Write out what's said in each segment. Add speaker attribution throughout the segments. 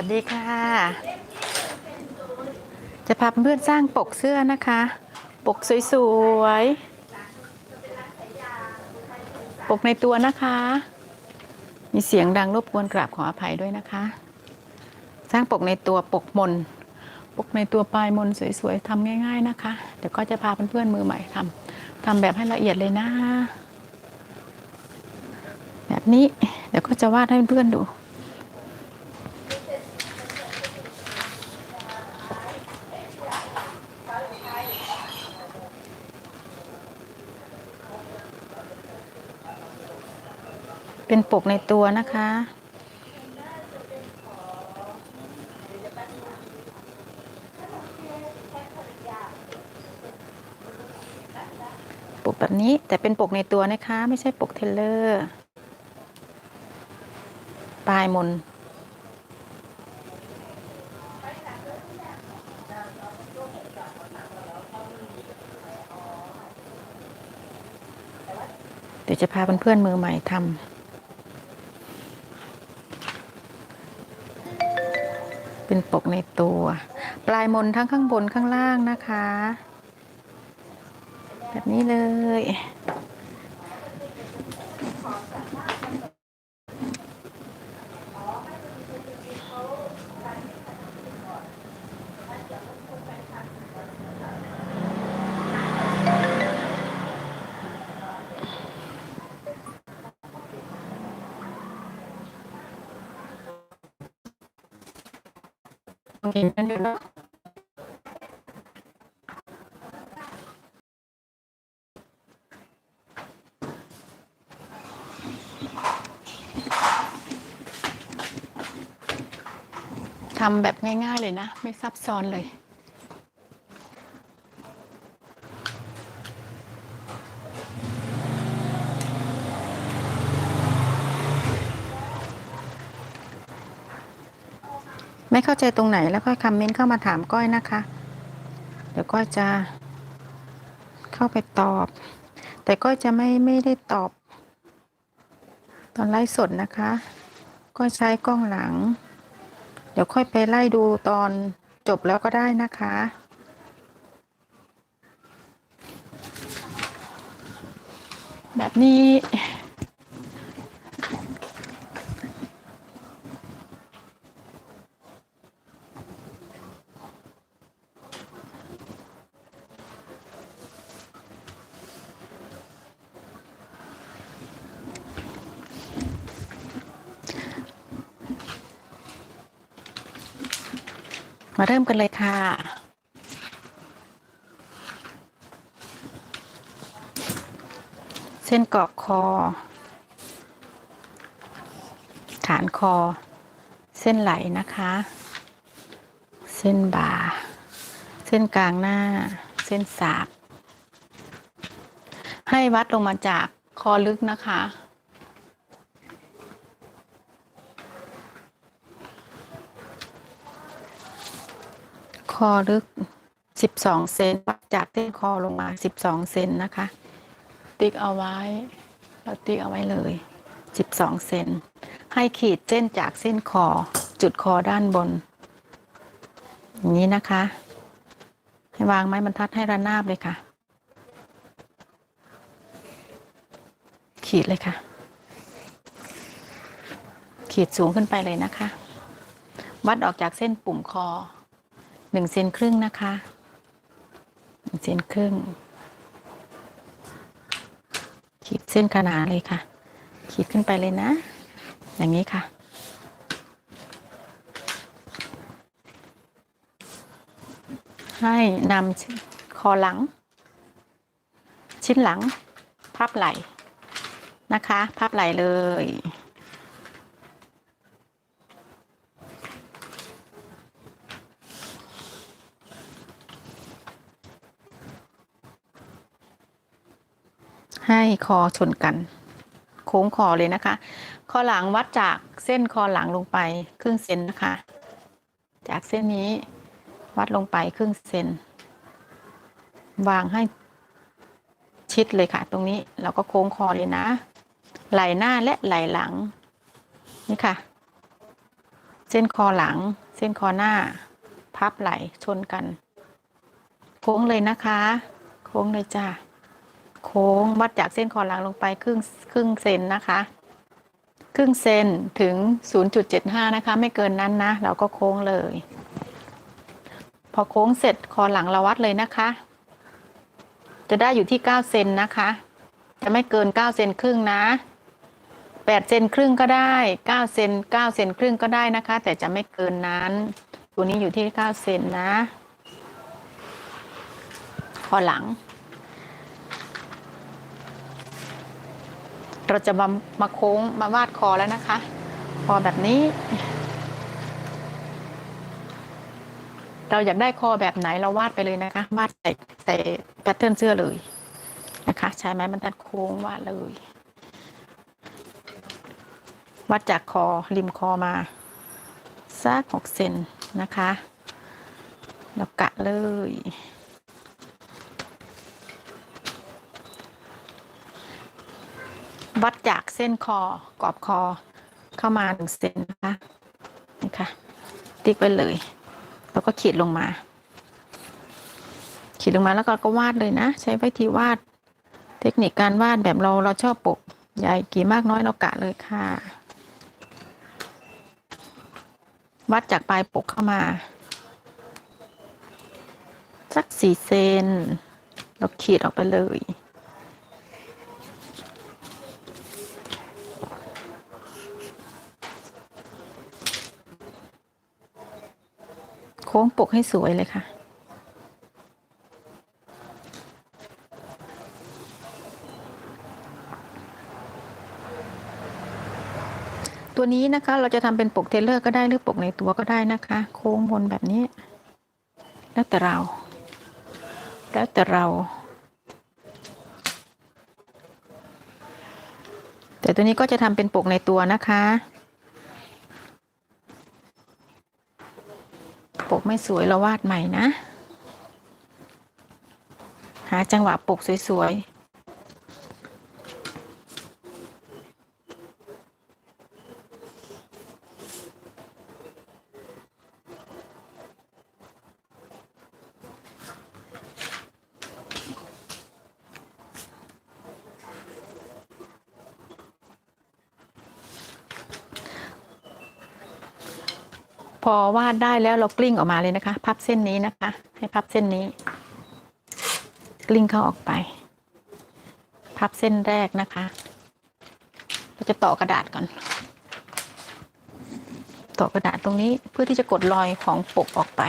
Speaker 1: วัสดีค่ะ จะพาเพื่อนสร้างปกเสื้อนะคะ ปกสวยๆ ปกในตัวนะคะ มีเสียงดังรบกวนกราบขออภัยด้วยนะคะ สร้างปกในตัวปกมน ปกในตัวปลายมนสวยๆทำง่าย ๆนะคะ เดี๋ยวก็จะพาเพื่อนๆมือใหม่ทำทำแบบให้ละเอียดเลยนะ แบบนี้เดี๋ยวก็จะวาดให้เพื่อนๆดู เป็นปกในตัวนะคะ ปกแบบนี้แต่เป็นปกในตัวนะคะ ไม่ใช่ปกเทเลอร์ ปลายมนเดี๋ยวจะพาเพื่อนๆมือใหม่ทำ เป็นปกในตัว ปลายมนทั้งข้างบนข้างล่างนะคะ แบบนี้เลย เห็นกันอยู่เนาะทำแบบง่ายๆเลยนะ ไม่ซับซ้อนเลย ไม่เข้าใจตรงไหนแล้วก็คอมเมนต์เข้ามาถามก้อยนะคะ เดี๋ยวก้อยจะเข้าไปตอบ แต่ก้อยจะไม่ไม่ได้ตอบ ตอนไลฟ์สดนะคะก็ใช้กล้องหลัง เดี๋ยวค่อยไปไล่ดูตอนจบแล้วก็ได้นะคะแบบนี้ มาเริ่มกันเลยค่ะ เส้นกรอบคอ ฐานคอ เส้นไหลนะคะ เส้นบ่า เส้นกลางหน้า เส้นสาบ ให้วัดลงมาจากคอลึกนะคะ คอลึก 12 เซนวัดจากเส้นคอลงมา 12 เซนนะคะ ติ๊กเอาไว้ เราติ๊กเอาไว้เลย 12 เซน ให้ขีดเส้นจากเส้นคอจุดคอด้านบน อย่างนี้นะคะ ให้วางไม้บรรทัดให้ระนาบเลยค่ะ ขีดเลยค่ะ ขีดสูงขึ้นไปเลยนะคะ วัดออกจากเส้นปุ่มคอ หนึ่งเซนครึ่งนะคะหนึ่งเซนครึ่ง ขีดเส้นขนาดเลยค่ะ ขีดขึ้นไปเลยนะ อย่างนี้ค่ะ ให้นำคอหลัง ชิ้นหลัง พับไหล่นะคะ พับไหล่เลย ให้คอชนกัน โค้งคอเลยนะคะ คอหลังวัดจากเส้นคอหลังลงไปครึ่งเซนนะคะ จากเส้นนี้วัดลงไปครึ่งเซนวางให้ชิดเลยค่ะ ตรงนี้เราก็โค้งคอเลยนะ ไหล่หน้าและไหล่หลัง นี่ค่ะ เส้นคอหลัง เส้นคอหน้า พับไหลชนกัน โค้งเลยนะคะ โค้งเลยจ้า โค้งวัดจากเส้นคอหลังลงไปครึ่งครึ่งเซนนะคะ ครึ่งเซนถึง 0.75 นะคะ ไม่เกินนั้นนะ เราก็โค้งเลย พอโค้งเสร็จคอหลังเราวัดเลยนะคะ จะได้อยู่ที่ 9 เซนนะคะ จะไม่เกิน 9 เซนครึ่งนะ8เซนครึ่งก็ได้ 9 เซน9เซนครึ่งก็ได้นะคะ แต่จะไม่เกินนั้น ตัวนี้อยู่ที่ 9 เซนนะ คอหลัง เราจะมามาโค้งมาวาดคอแล้วนะคะ คอแบบนี้ เราอยากได้คอแบบไหนเราวาดไปเลยนะคะ วาดใส่ใส่แพทเทิร์นเสื้อเลยนะคะ ใช้ไม้บรรทัดโค้งวาดเลยวัดจากคอริมคอมาสักหกเซนนะคะ แล้วกะเลย วัดจากเส้นคอกรอบคอเข้ามาหนึ่งเซนนะคะนี่ค่ะติ๊กไว้เลย แล้วก็ขีดลงมา ขีดลงมาแล้วก็ก็วาดเลยนะ ใช้วิธีวาด เทคนิคการวาดแบบเราเราชอบปกใหญ่กี่มากน้อยเรากะเลยค่ะ วัดจากปลายปกเข้ามา สักสี่เซนเราขีดออกไปเลย โค้งปกให้สวยเลยค่ะ ตัวนี้นะคะเราจะทำเป็นปกเทเลอร์ก็ได้หรือปกในตัวก็ได้นะคะ โค้งบนแบบนี้ แล้วแต่เรา แล้วแต่เรา แต่ตัวนี้ก็จะทำเป็นปกในตัวนะคะ ปก ไม่สวยเราวาดใหม่นะ หาจังหวะปกสวยๆ พอวาดได้แล้วเรากลิ้งออกมาเลยนะคะ พับเส้นนี้นะคะ ให้พับเส้นนี้ กลิ้งเข้าออกไป พับเส้นแรกนะคะ เราจะต่อกระดาษก่อน ต่อกระดาษตรงนี้เพื่อที่จะกดรอยของปกออกไป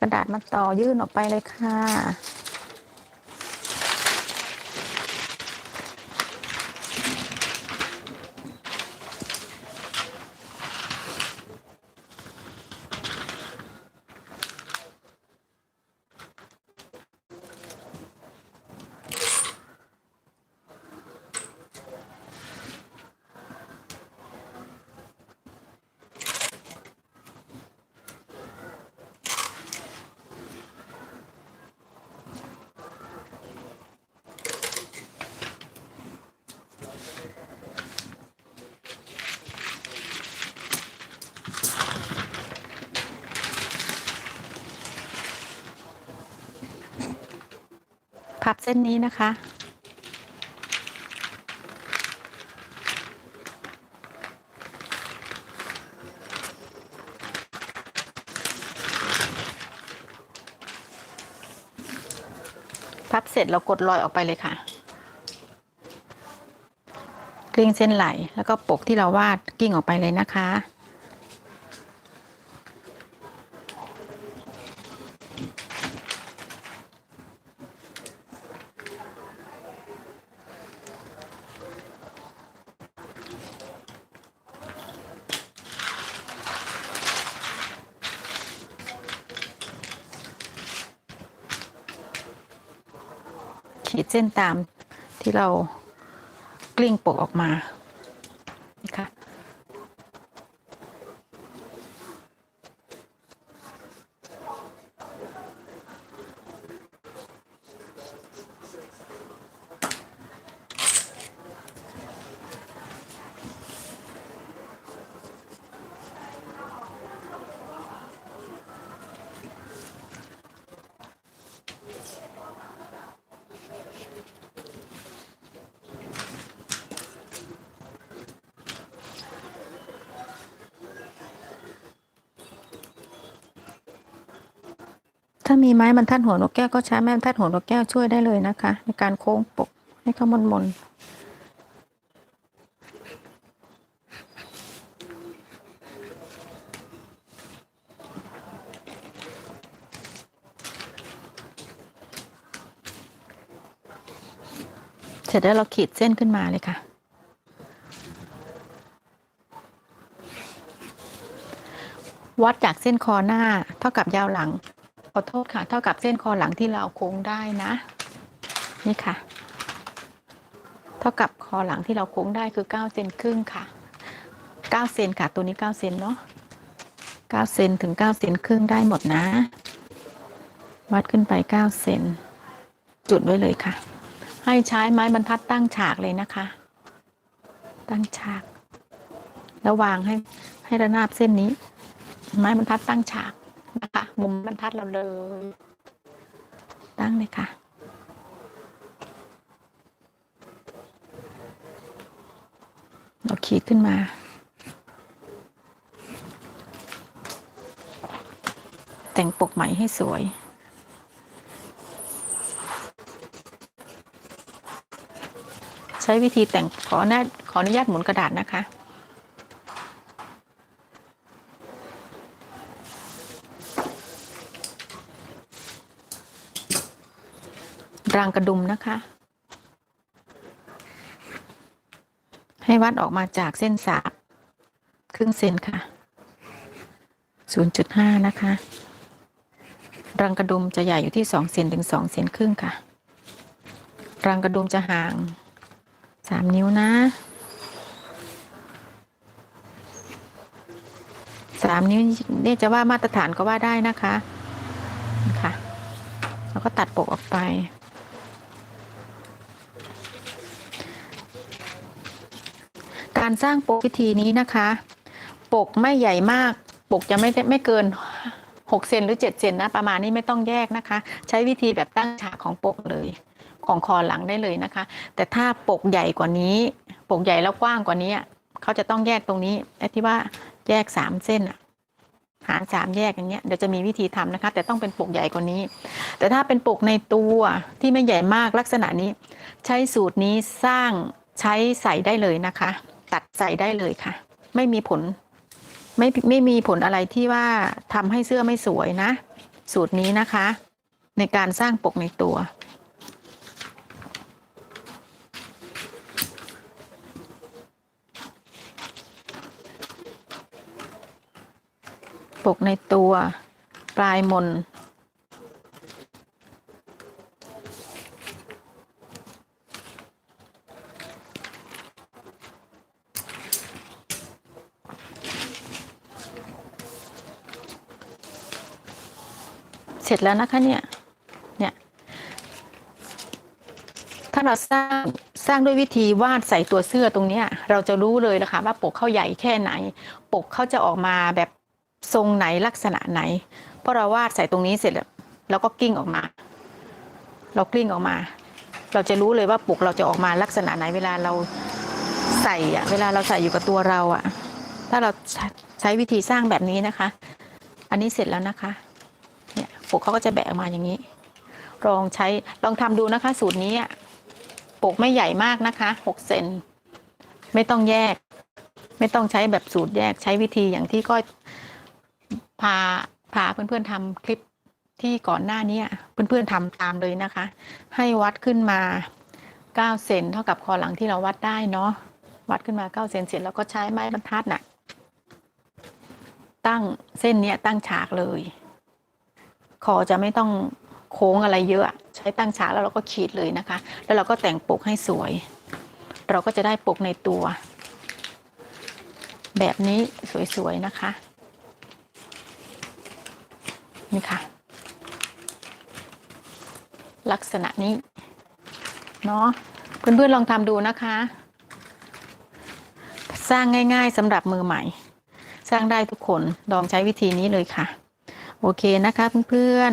Speaker 1: กระดาษมา ต่อยื่นออกไปเลยค่ะ พับเส้นนี้นะคะ พับเสร็จเรากดรอยออกไปเลยค่ะกลิ้งเส้นไหลแล้วก็ปกที่เราวาดกลิ้งออกไปเลยนะคะ ขีดเส้นตามที่เรากลิ้งปกออกมานะคะ ถ้ามีไม้บรรทัดหัวนกแก้วก็ใช้ไม้บรรทัดหัวนกแก้วช่วยได้เลยนะคะ ในการโค้งปกให้เขามนมนเสร็จแล้วเราขีดเส้นขึ้นมาเลยค่ะ วัดจากเส้นคอหน้าเท่ากับยาวหลัง ขอโทษค่ะ เท่ากับเส้นคอหลังที่เราโค้งได้นะ นี่ค่ะ เท่ากับคอหลังที่เราโค้งได้คือ9เซนครึ่งค่ะ9เซนค่ะ ตัวนี้9เซนเนาะ9เซนถึง9เซนครึ่งได้หมดนะ วัดขึ้นไป9เซนจุดไว้เลยค่ะ ให้ใช้ไม้บรรทัดตั้งฉากเลยนะคะ ตั้งฉาก แล้ววางให้ให้ระนาบเส้นนี้ ไม้บรรทัดตั้งฉาก นะคะ มุมบรรทัดเราเลย ตั้งเลยค่ะ เราขีดขึ้นมาแต่งปกใหม่ให้สวย ใช้วิธีแต่งขออนุญาขออนุญาตหมุนกระดาษนะคะ รางกระดุมนะคะ ให้วัดออกมาจากเส้นสาบครึ่งเซนค่ะ 0.5 นะคะ รังกระดุมจะใหญ่อยู่ที่2เซนถึง2เซนครึ่งค่ะ รังกระดุมจะห่าง 3 นิ้วนะ 3 นิ้วเนี่ยจะว่ามาตรฐานก็ว่าได้นะคะค่ะ แล้วก็ตัดปกออกไป การสร้างปกวิธีนี้นะคะ ปกไม่ใหญ่มาก ปกจะไม่ได้ไม่เกิน6เซนหรือ7เซนนะประมาณนี้ไม่ต้องแยกนะคะ ใช้วิธีแบบตั้งฉากของปกเลยของคอหลังได้เลยนะคะ แต่ถ้าปกใหญ่กว่านี้ ปกใหญ่แล้วกว้างกว่านี้เขาจะต้องแยกตรงนี้ไอ้ที่ว่าแยก3เส้นอะหารสามแยกอย่างเงี้ยเดี๋ยวจะมีวิธีทำนะคะ แต่ต้องเป็นปกใหญ่กว่านี้ แต่ถ้าเป็นปกในตัวที่ไม่ใหญ่มากลักษณะนี้ ใช้สูตรนี้สร้างใช้ใส่ได้เลยนะคะ ตัดใส่ได้เลยค่ะ ไม่มีผล ไม่ไม่มีผลอะไรที่ว่าทำให้เสื้อไม่สวยนะ สูตรนี้นะคะ ในการสร้างปกในตัว ปกในตัว ปลายมน สร็จแล้วนะคะเนี่ยเนี่ยถ้าเราสร้างสร้างด้วยวิธีวาดใส่ตัวเสื้อตรงเนี้ย เราจะรู้เลยนะคะว่าปกเข้าใหญ่แค่ไหน ปกเขาจะออกมาแบบทรงไหนลักษณะไหน เพราะเราวาดใส่ตรงนี้เสร็จแล้วเราก็กลิ้งออกมา เรากลิ้งออกมา เราจะรู้เลยว่าปกเราจะออกมาลักษณะไหน เวลาเราใส่อะเวลาเราใส่อยู่กับตัวเราอะถ้าเราใช้วิธีสร้างแบบนี้นะคะ อันนี้เสร็จแล้วนะคะ ปกเขาก็จะแบะออกมาอย่างนี้ ลองใช้ลองทำดูนะคะ สูตรนี้ปกไม่ใหญ่มากนะคะหกเซนไม่ต้องแยก ไม่ต้องใช้แบบสูตรแยกใช้วิธีอย่างที่ก็พาพาเพื่อนๆทำคลิปที่ก่อนหน้านี้เพื่อนๆทำตามเลยนะคะ ให้วัดขึ้นมา9เซนเท่ากับคอหลังที่เราวัดได้เนาะวัดขึ้นมา9เซนเสร็จแล้วก็ใช้ไม้บรรทัดน่ะตั้งเส้นเนี้ยตั้งฉากเลย คอจะไม่ต้องโค้งอะไรเยอะ ใช้ตั้งฉากแล้วเราก็ขีดเลยนะคะ แล้วเราก็แต่งปกให้สวย เราก็จะได้ปกในตัว แบบนี้สวยๆนะคะ นี่ค่ะ ลักษณะนี้ เนาะเพื่อนๆลองทำดูนะคะ สร้างง่ายๆสำหรับมือใหม่ สร้างได้ทุกคนลองใช้วิธีนี้เลยค่ะ โอเคนะคะเพื่อน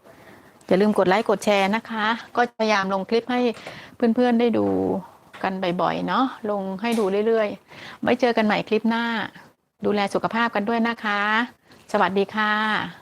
Speaker 1: ๆอย่าลืมกดไลค์กดแชร์นะคะ ก็พยายามลงคลิปให้เพื่อนๆได้ดูกันบ่อยๆเนาะลงให้ดูเรื่อยๆไว้เจอกันใหม่คลิปหน้า ดูแลสุขภาพกันด้วยนะคะ สวัสดีค่ะ